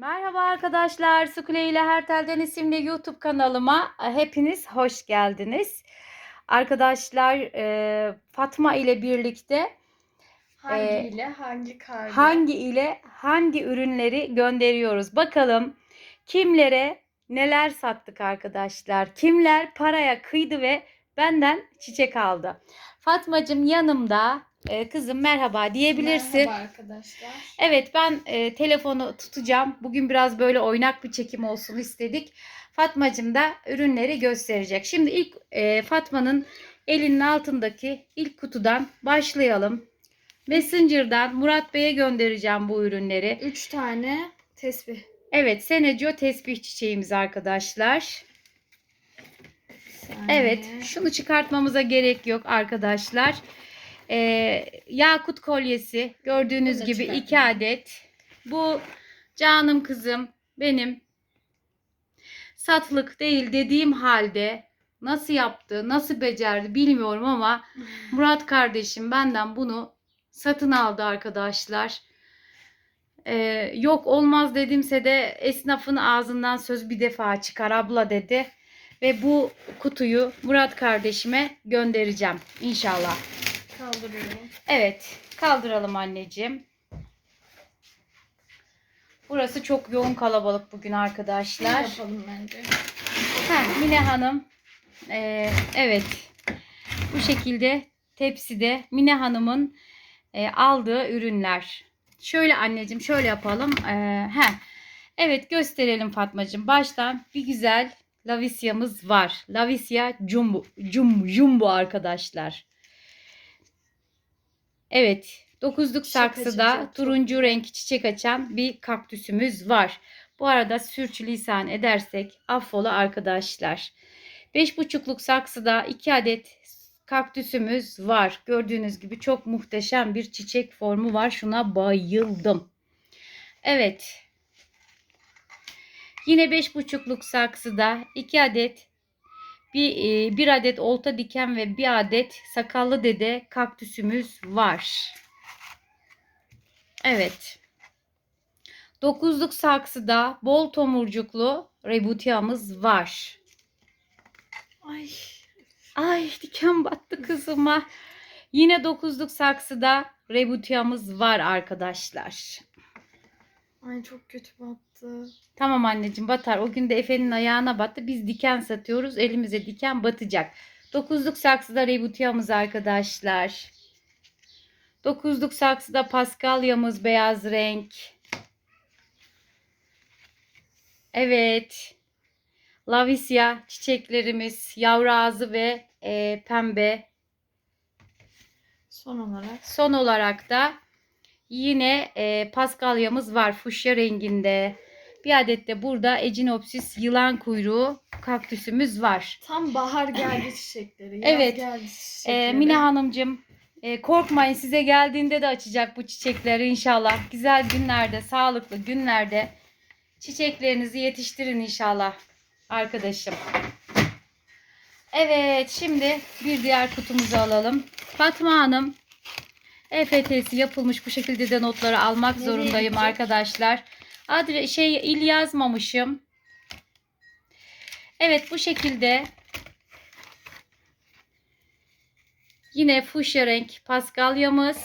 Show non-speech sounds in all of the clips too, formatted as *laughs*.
Merhaba arkadaşlar, Sukule ile Hertel'den isimli YouTube kanalıma e, hepiniz hoş geldiniz. Arkadaşlar e, Fatma ile birlikte Hangi Ee, ile hangi kargo? hangi ile hangi ürünleri gönderiyoruz? Bakalım kimlere neler sattık arkadaşlar? Kimler paraya kıydı ve benden çiçek aldı? Fatmacığım yanımda. E, kızım merhaba diyebilirsin. Merhaba arkadaşlar. Evet ben e, telefonu tutacağım. Bugün biraz böyle oynak bir çekim olsun istedik. Fatmacığım da ürünleri gösterecek. Şimdi ilk e, Fatma'nın elinin altındaki ilk kutudan başlayalım. Messenger'dan Murat Bey'e göndereceğim bu ürünleri. Üç tane tesbih. Evet Senecio tesbih çiçeğimiz arkadaşlar. Saniye. Evet şunu çıkartmamıza gerek yok arkadaşlar. Ee, yakut kolyesi gördüğünüz gibi iki çıkartmayalım. adet. Bu canım kızım benim satlık değil dediğim halde nasıl yaptı, nasıl becerdi bilmiyorum ama *laughs* Murat kardeşim benden bunu satın aldı arkadaşlar. Ee, yok olmaz dedimse de esnafın ağzından söz bir defa çıkar abla dedi. Ve bu kutuyu Murat kardeşime göndereceğim inşallah. Kaldırıyorum. Evet kaldıralım anneciğim. Burası çok yoğun kalabalık bugün Ne arkadaşlar. yapalım bence? Heh, Mine Hanım. Ee, evet. Bu şekilde tepside Mine Hanım'ın e, aldığı ürünler. Şöyle anneciğim şöyle yapalım. Ee, heh. Evet gösterelim Fatmacığım. Baştan bir güzel Lavisya'mız var. Lavisya Jumbo, Jumbo, Jumbo arkadaşlar. Evet. Dokuzluk saksıda turuncu renk çiçek açan bir kaktüsümüz var. Bu arada sürçülisan edersek affola arkadaşlar. Beş buçukluk saksıda iki adet kaktüsümüz var. Gördüğünüz gibi çok muhteşem bir çiçek formu var. Şuna bayıldım. Evet. Yine beş buçukluk saksıda iki adet bir, e, bir adet olta diken ve bir adet sakallı dede kaktüsümüz var. Evet. Dokuzluk saksıda bol tomurcuklu rebutiamız var. Ay. Ay diken battı kızıma. Yine dokuzluk saksıda rebutiamız var arkadaşlar. Ay çok kötü battı. Tamam anneciğim batar. O gün de Efe'nin ayağına battı. Biz diken satıyoruz. Elimize diken batacak. Dokuzluk saksıda rebutiamız arkadaşlar. Dokuzluk saksıda paskalyamız beyaz renk. Evet. Lavisya çiçeklerimiz yavru ağzı ve e, pembe. Son olarak Son olarak da yine e, paskalyamız var fuşya renginde. Bir adet de burada Echinopsis yılan kuyruğu kaktüsümüz var. tam bahar geldi çiçekleri. Yaz Evet. geldi E, çiçekleri. Mine Hanımcığım e, korkmayın size geldiğinde de açacak bu çiçekleri inşallah. Güzel günlerde, sağlıklı günlerde çiçeklerinizi yetiştirin inşallah arkadaşım. Evet şimdi bir diğer kutumuzu alalım. Fatma Hanım EFT'si yapılmış bu şekilde de notları almak Nereye zorundayım gidecek? arkadaşlar. Adre şey il yazmamışım. Evet bu şekilde Yine fuşya renk paskalyamız.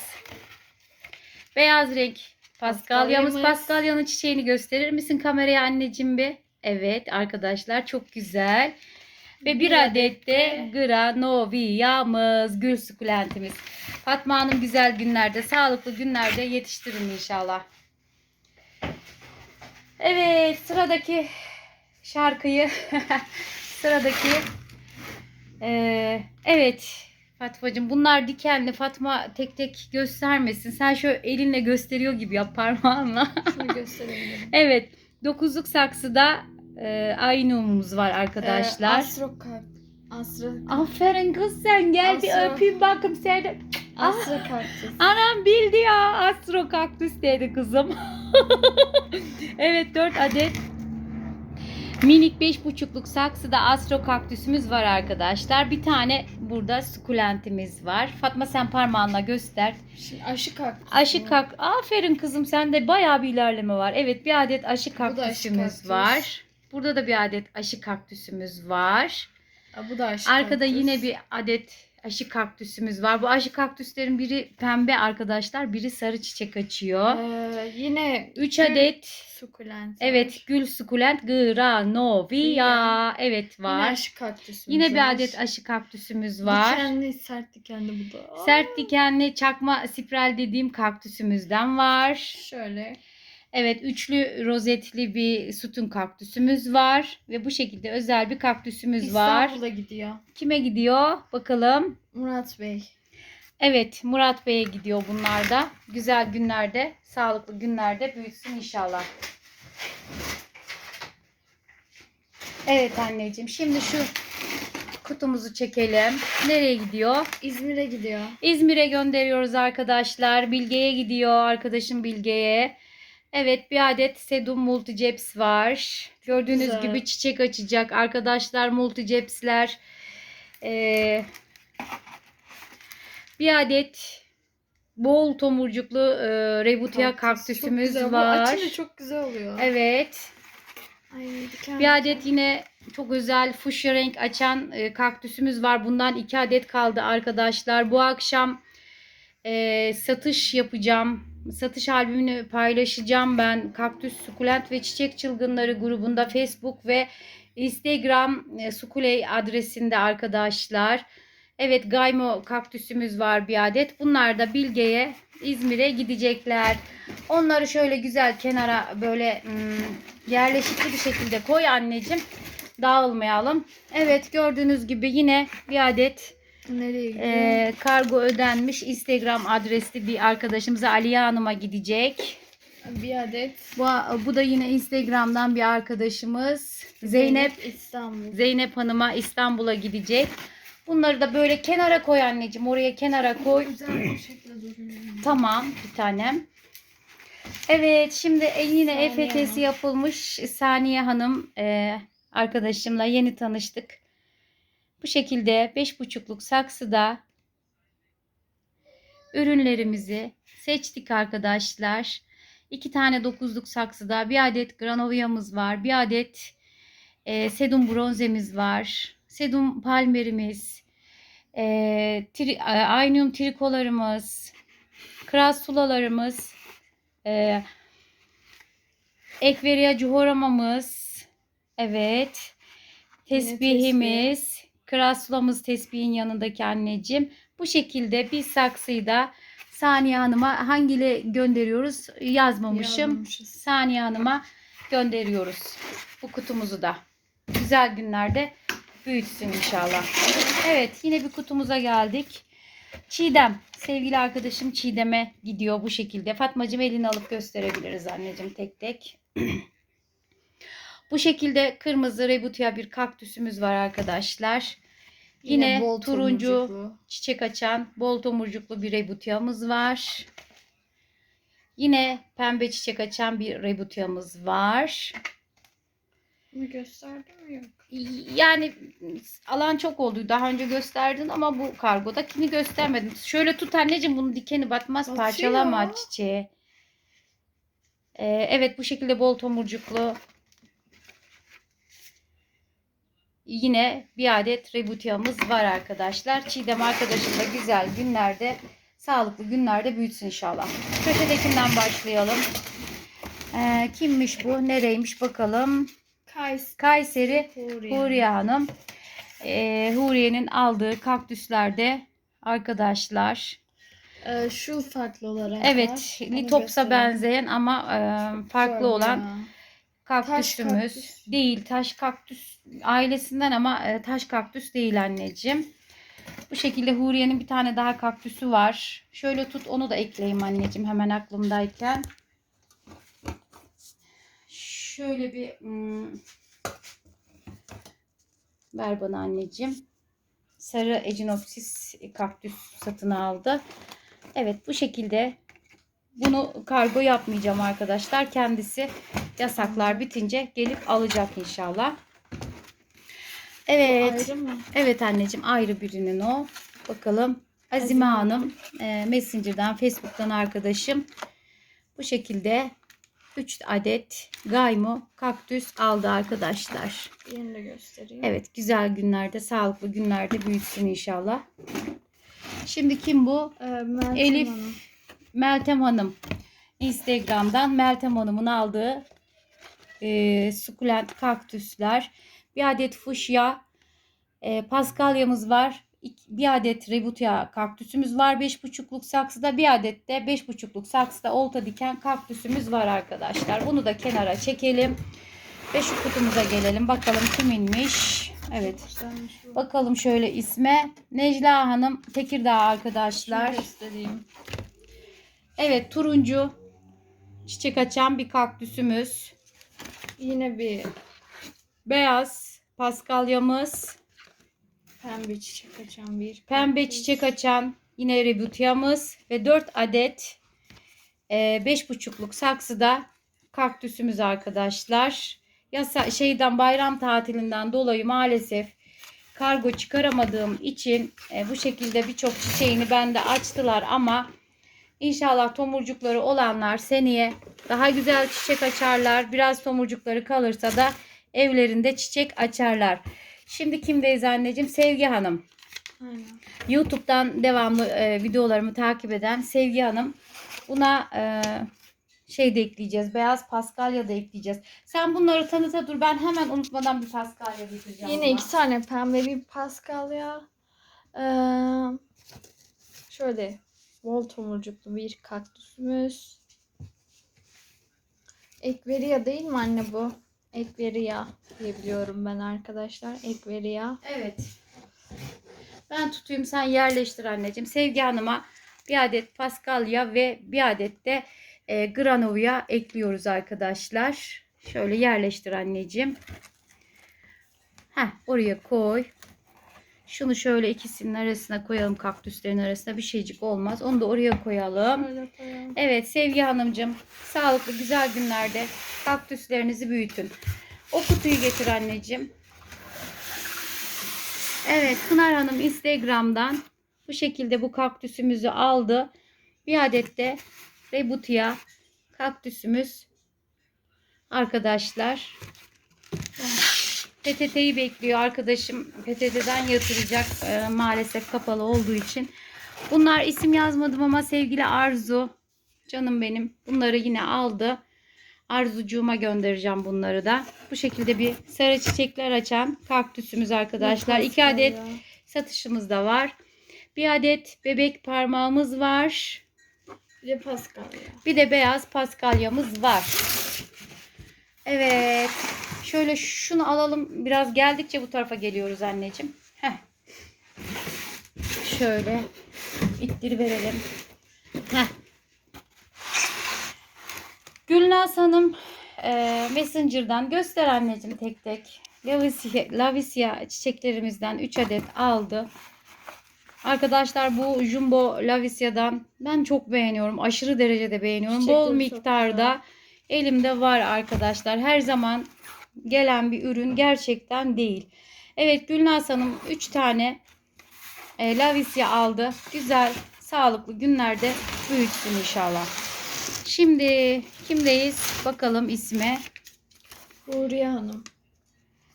Beyaz renk paskalyamız. Paskalyamız. Paskalyanın çiçeğini gösterir misin kameraya anneciğim bir? Evet arkadaşlar çok güzel. Ve bir, Bir adet de granoviyamız, gül sukulentimiz. Fatma Hanım güzel günlerde, sağlıklı günlerde yetiştirin inşallah. Evet sıradaki şarkıyı *laughs* sıradaki eee, evet Fatmacığım bunlar dikenli Fatma tek tek göstermesin. Sen şöyle elinle gösteriyor gibi yap parmağınla. Şunu *laughs* gösterebilirim. evet dokuzluk saksıda e, aynumumuz var arkadaşlar. Ee, Astrokart. Astra, Aferin kız sen gel bir Astro- öpeyim bakım seni. Astra kaktüs. Anam bildi ya astro kaktüs dedi kızım. *laughs* evet 4 adet Minik 5,5'luk saksıda astro kaktüsümüz var arkadaşlar. Bir tane burada sukulentimiz var. Fatma sen parmağınla göster. Şimdi aşı kaktüs. Aşı kak Aferin kızım sende bayağı bir ilerleme var. Evet bir adet aşı da aşı kaktüsümüz kaktüs. var. Burada da bir adet aşı kaktüsümüz var. Aa, bu da aşı Arkada kaktüs. yine bir adet aşı kaktüsümüz var. Bu aşı kaktüslerin biri pembe arkadaşlar, biri sarı çiçek açıyor. Ee, yine 3 gül adet sukulent. evet var. gül sukulent granovia evet Yine var. aşı kaktüsümüz Yine bir var. adet aşı kaktüsümüz var. Dikenli, sert dikenli bu da. Sert dikenli çakma spiral dediğim kaktüsümüzden var. Şöyle. Evet üçlü rozetli bir sütun kaktüsümüz var. Ve bu şekilde özel bir kaktüsümüz var. İstanbul'a gidiyor. Kime gidiyor? Bakalım. Murat Bey. Evet Murat Bey'e gidiyor bunlar da. Güzel günlerde, sağlıklı günlerde büyütsün inşallah. Evet anneciğim şimdi şu kutumuzu çekelim. Nereye gidiyor? İzmir'e gidiyor. İzmir'e gönderiyoruz arkadaşlar. Bilge'ye gidiyor arkadaşım Bilge'ye. Evet bir adet Sedum Multiceps var. Gördüğünüz güzel. gibi çiçek açacak arkadaşlar Multiceps'ler. Ee, bir adet bol tomurcuklu e, Rebutia Kaktüs. Çok kaktüsümüz güzel. Bu var. açınca çok güzel oluyor. Evet. Ay, diken Bir adet yine çok özel fuşya renk açan e, kaktüsümüz var. Bundan iki adet kaldı arkadaşlar. Bu akşam e, satış yapacağım. Satış albümünü paylaşacağım ben. Kaktüs, sukulent ve çiçek çılgınları grubunda Facebook ve Instagram e, Sukuley adresinde arkadaşlar. Evet Gaymo kaktüsümüz var bir adet. Bunlar da Bilge'ye İzmir'e gidecekler. Onları şöyle güzel kenara böyle hmm, yerleşikli bir şekilde koy anneciğim. Dağılmayalım. Evet gördüğünüz gibi yine bir adet Nereye gidiyor? e, kargo ödenmiş Instagram adresli bir arkadaşımıza Aliye Hanım'a gidecek. bir adet. Bu, bu da yine Instagram'dan bir arkadaşımız Zeynep İstanbul. Zeynep Hanım'a İstanbul'a gidecek. Bunları da böyle kenara koy anneciğim. Oraya kenara koy. Güzel bir şekilde duruyor. Tamam bir tanem. Evet şimdi e, yine Saniye EFT'si yapılmış Saniye Hanım e, arkadaşımla yeni tanıştık. Bu şekilde 5,5'luk saksıda ürünlerimizi seçtik arkadaşlar. İki tane 9'luk saksıda bir adet granovia'mız var. Bir adet e, sedum bronzemiz var. Sedum palmerimiz. E, tri, e, aynium trikolarımız. Kras sulalarımız. E, Ekveria cuhoramamız. Evet. Tesbihimiz. Kras sulamız tesbihin yanındaki anneciğim. Bu şekilde bir saksıyı da Saniye Hanım'a hangiyle gönderiyoruz yazmamışım. Yazmamışız. Saniye Hanım'a gönderiyoruz. Bu kutumuzu da. Güzel günlerde büyütsün inşallah. Evet yine bir kutumuza geldik. Çiğdem. Sevgili arkadaşım Çiğdem'e gidiyor bu şekilde. Fatmacığım elini alıp gösterebiliriz anneciğim tek tek. *clears throat* bu şekilde kırmızı rebutia bir kaktüsümüz var arkadaşlar. Yine, bol turuncu tomurcuklu. çiçek açan bol tomurcuklu bir rebutiamız var. Yine pembe çiçek açan bir rebutiamız var. Bunu gösterdim mi yok? Yani alan çok oldu. Daha önce gösterdin ama bu kargoda kimi göstermedim. Şöyle tut anneciğim bunun dikeni batmaz. Batıyor. Parçalama çiçeği. Ee, evet bu şekilde bol tomurcuklu. Yine bir adet rebutiamız var arkadaşlar. Çiğdem arkadaşım da güzel günlerde, sağlıklı günlerde büyütsün inşallah. Köşedekinden başlayalım. Ee, kimmiş bu? Nereymiş bakalım. Kays. Kayseri Huriye. Huriye Hanım. Ee, Huriye'nin aldığı kaktüslerde arkadaşlar. Ee, şu farklı olarak Evet, var. Litops'a benzeyen ama e, farklı Şöyle olan kaktüsümüz. kaktüs. Değil, taş kaktüs ailesinden ama e, taş kaktüs değil anneciğim. Bu şekilde Huriye'nin bir tane daha kaktüsü var. Şöyle tut onu da ekleyeyim anneciğim hemen aklımdayken. Şöyle bir hmm, ver bana anneciğim. Sarı Echinopsis kaktüs satın aldı. Evet bu şekilde bunu kargo yapmayacağım arkadaşlar. Kendisi Yasaklar bitince gelip alacak inşallah. Evet. Evet anneciğim ayrı birinin o. Bakalım. Azime Azime Hanım e, Messenger'dan, Facebook'tan arkadaşım. Bu şekilde 3 adet gaymo kaktüs aldı arkadaşlar. Yerini de göstereyim. Evet güzel günlerde, sağlıklı günlerde büyütsün inşallah. Şimdi kim bu? Ee, Meltem Elif. Hanım. Meltem Hanım. Instagram'dan Meltem Hanım'ın aldığı e, sukulent kaktüsler. Bir adet fuşya, e, paskalyamız var. Bir adet rebutia kaktüsümüz var 5,5'luk saksıda. Bir adet de 5,5'luk saksıda olta diken kaktüsümüz var arkadaşlar. Bunu da kenara çekelim. Ve şu kutumuza gelelim. Bakalım kiminmiş. Evet. Bakalım şöyle isme. Necla Hanım Tekirdağ arkadaşlar. Evet turuncu çiçek açan bir kaktüsümüz. Yine bir Beyaz paskalyamız. pembe çiçek açan bir. Pembe çiçek açan yine rebutiyamız. Ve 4 adet e, 5,5'luk saksıda kaktüsümüz arkadaşlar. Yasa şeyden bayram tatilinden dolayı maalesef kargo çıkaramadığım için e, bu şekilde birçok çiçeğini bende açtılar ama inşallah tomurcukları olanlar seneye daha güzel çiçek açarlar. Biraz tomurcukları kalırsa da evlerinde çiçek açarlar. Şimdi kimdeyiz anneciğim? Sevgi Hanım. Aynen. YouTube'dan devamlı e, videolarımı takip eden Sevgi Hanım. Buna e, şey de ekleyeceğiz. Beyaz paskalya da ekleyeceğiz. Sen bunları tanıta dur. Ben hemen unutmadan bir paskalya getireceğim. Yine buna. iki tane pembe bir paskalya. Ee, şöyle bol tomurcuklu bir kaktüsümüz. Ekveria değil mi anne bu? Ekveria diyebiliyorum ben arkadaşlar. Ekveria. Evet. Ben tutayım sen yerleştir anneciğim. Sevgi Hanım'a bir adet paskalya ve bir adet de e, granovia ekliyoruz arkadaşlar. Şöyle yerleştir anneciğim. Heh, oraya koy. Şunu şöyle ikisinin arasına koyalım kaktüslerin arasına bir şeycik olmaz. Onu da oraya koyalım. Evet Sevgi Hanımcığım sağlıklı güzel günlerde kaktüslerinizi büyütün. O kutuyu getir anneciğim. Evet Pınar Hanım Instagram'dan bu şekilde bu kaktüsümüzü aldı. Bir adet de Rebutia kaktüsümüz arkadaşlar. PTT'yi bekliyor arkadaşım. PTT'den yatıracak e, maalesef kapalı olduğu için. Bunlar isim yazmadım ama sevgili Arzu canım benim bunları yine aldı. Arzucuğuma göndereceğim bunları da. Bu şekilde bir sarı çiçekler açan kaktüsümüz arkadaşlar. İki adet paskalya. satışımız da var. Bir adet bebek parmağımız var. Bir de paskalya. Bir de beyaz paskalyamız var. Evet. Şöyle şunu alalım. Biraz geldikçe bu tarafa geliyoruz anneciğim. Heh. Şöyle ittir verelim. Heh. Gülnaz Hanım e, Messenger'dan göster anneciğim tek tek. Lavisia, Lavisia çiçeklerimizden 3 adet aldı. Arkadaşlar bu Jumbo Lavisia'dan ben çok beğeniyorum. Aşırı derecede beğeniyorum. Çiçekleri Bol miktarda elimde var arkadaşlar. Her zaman gelen bir ürün gerçekten değil. Evet Gülnaz Hanım 3 tane e, Lavisia aldı. Güzel, sağlıklı günlerde büyütsün inşallah. Şimdi kimdeyiz? Bakalım ismi. Huriye Hanım.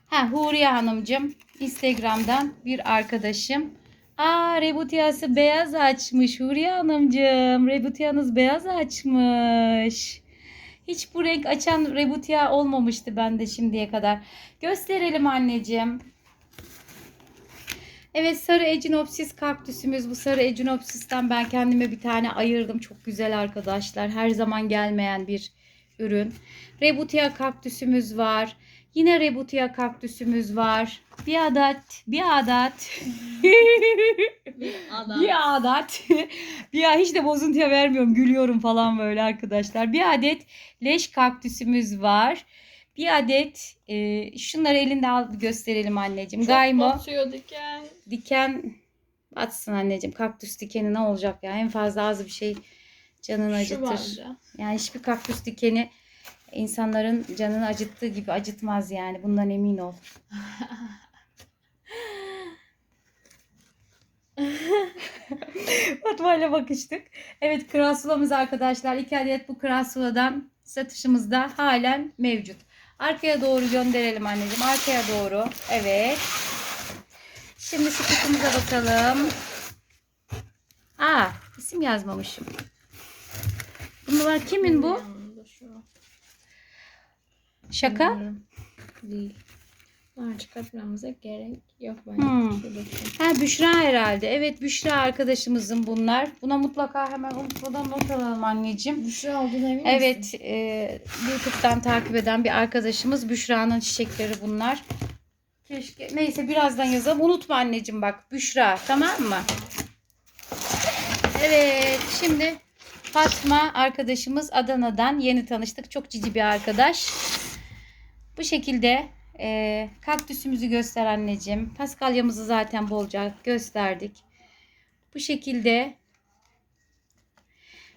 Ha Huriye Hanımcığım Instagram'dan bir arkadaşım. Aa Rebutia'sı beyaz açmış Huriye Hanımcığım. Rebutia'nız beyaz açmış. Hiç bu renk açan Rebutia olmamıştı bende şimdiye kadar. Gösterelim anneciğim. Evet sarı Echinopsis kaktüsümüz. Bu sarı Echinopsis'ten ben kendime bir tane ayırdım. Çok güzel arkadaşlar. Her zaman gelmeyen bir ürün. Rebutia kaktüsümüz var. Yine Rebutia kaktüsümüz var. Bir adet, bir adet, bir adet. bir hiç de bozuntuya vermiyorum. Gülüyorum falan böyle arkadaşlar. Bir adet leş kaktüsümüz var. Bir adet e, şunları elinde al gösterelim anneciğim. Çok Gaymo batıyor diken. diken atsın anneciğim. Kaktüs dikeni ne olacak ya? En fazla az bir şey canını Şu acıtır. vardı. Yani hiçbir kaktüs dikeni insanların canını acıttığı gibi acıtmaz yani. Bundan emin ol. *laughs* Fatma ile bakıştık. Evet krasulamız arkadaşlar. İki adet bu krasuladan satışımızda halen mevcut. Arkaya doğru gönderelim anneciğim. Arkaya doğru. Evet. Şimdi şu kutumuza bakalım. Aa isim yazmamışım. Bunlar kimin bu? Şaka? Bilmiyorum. Değil. Bunları çıkartmamıza gerek yok bence. Hmm. Şuradaki. Ha Büşra herhalde. Evet Büşra arkadaşımızın bunlar. Buna mutlaka hemen unutmadan not alalım anneciğim. Büşra olduğuna emin misin? Evet, e, YouTube'dan takip eden bir arkadaşımız Büşra'nın çiçekleri bunlar. Keşke neyse birazdan yazalım. Unutma anneciğim bak Büşra tamam mı? Evet şimdi Fatma arkadaşımız Adana'dan yeni tanıştık. Çok cici bir arkadaş. Bu şekilde e, kaktüsümüzü göster anneciğim. Paskalyamızı zaten bolca gösterdik. Bu şekilde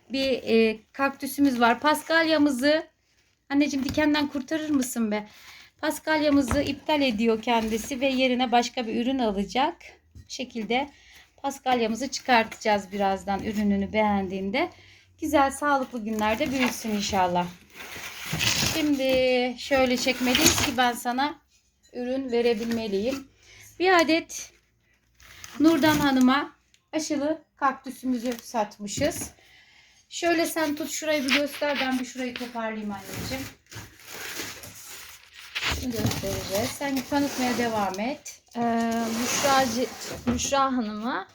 bir e, kaktüsümüz var. Paskalyamızı anneciğim dikenden kurtarır mısın be? Paskalyamızı iptal ediyor kendisi ve yerine başka bir ürün alacak. Bu şekilde paskalyamızı çıkartacağız birazdan ürününü beğendiğinde. Güzel sağlıklı günlerde büyüsün inşallah. Şimdi şöyle çekmeliyiz ki ben sana ürün verebilmeliyim. Bir adet Nurdan Hanım'a aşılı kaktüsümüzü satmışız. Şöyle sen tut şurayı bir göster. Ben bir şurayı toparlayayım anneciğim. Şunu göstereceğiz. Sen tanıtmaya devam et. Ee, Büşra, Büşra Hanım'a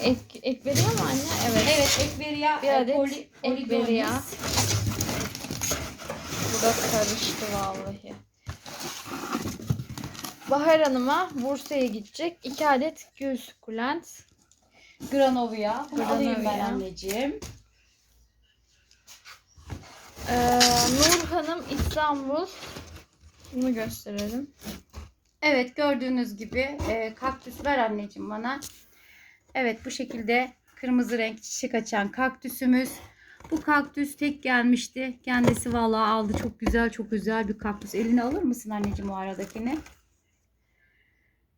ek, ek veriyor mu anne? Evet. Evet ekberiya Bir e, adet poli, ekberiya. Burada karıştı vallahi. Bahar Hanım'a Bursa'ya gidecek. iki adet gül sukulent. Granovia. Bunu alayım ben Granovia. anneciğim. Ee, Nur Hanım İstanbul. Bunu gösterelim. Evet gördüğünüz gibi e, kaktüs ver anneciğim bana. Evet bu şekilde kırmızı renk çiçek açan kaktüsümüz. Bu kaktüs tek gelmişti. Kendisi vallahi aldı. Çok güzel çok güzel bir kaktüs. Eline alır mısın anneciğim o aradakini?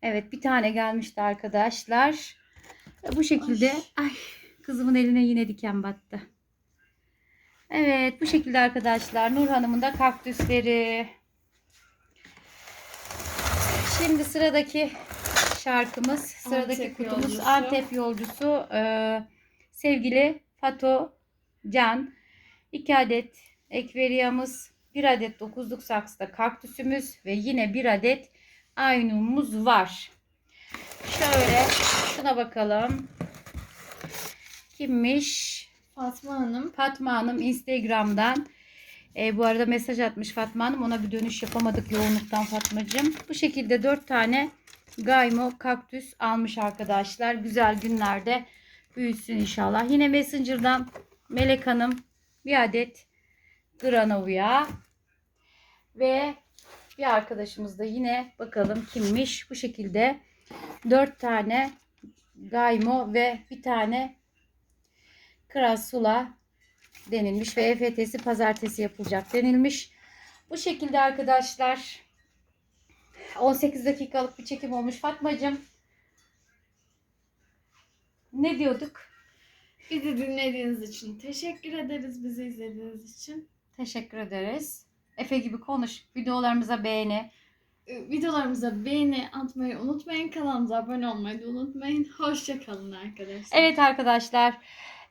Evet bir tane gelmişti arkadaşlar. E, Bu şekilde ay kızımın eline yine diken battı. Evet bu şekilde arkadaşlar Nur Hanım'ın da kaktüsleri. Şimdi sıradaki şarkımız, sıradaki Antep kutumuz yolcusu. Antep yolcusu. Ee, sevgili Fato Can. 2 adet ekveriyamız, 1 adet 9'luk saksıda kaktüsümüz ve yine 1 adet aynumuz var. Şöyle şuna bakalım. Kimmiş? Fatma Hanım. Fatma Hanım Instagram'dan e, bu arada mesaj atmış Fatma Hanım. Ona bir dönüş yapamadık yoğunluktan Fatmacığım. Bu şekilde 4 tane Gaymo kaktüs almış arkadaşlar. Güzel günlerde büyüsün inşallah. Yine Messenger'dan Melek Hanım bir adet Granovia ve bir arkadaşımız da yine bakalım kimmiş. Bu şekilde 4 tane Gaymo ve bir tane Krasula denilmiş ve EFT'si pazartesi yapılacak denilmiş. Bu şekilde arkadaşlar 18 dakikalık bir çekim olmuş. Fatmacığım ne diyorduk? Bizi dinlediğiniz için teşekkür ederiz. Bizi izlediğiniz için. Teşekkür ederiz. Efe gibi konuş. Videolarımıza beğeni. Ee, Videolarımıza beğeni atmayı unutmayın. Kanalımıza abone olmayı da unutmayın. Hoşça kalın arkadaşlar. Evet arkadaşlar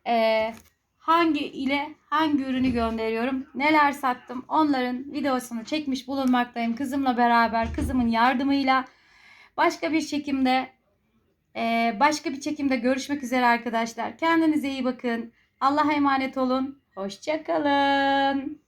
eee, hangi ile hangi ürünü gönderiyorum neler sattım onların videosunu çekmiş bulunmaktayım kızımla beraber kızımın yardımıyla başka bir çekimde başka bir çekimde görüşmek üzere arkadaşlar. Kendinize iyi bakın. Allah'a emanet olun. Hoşçakalın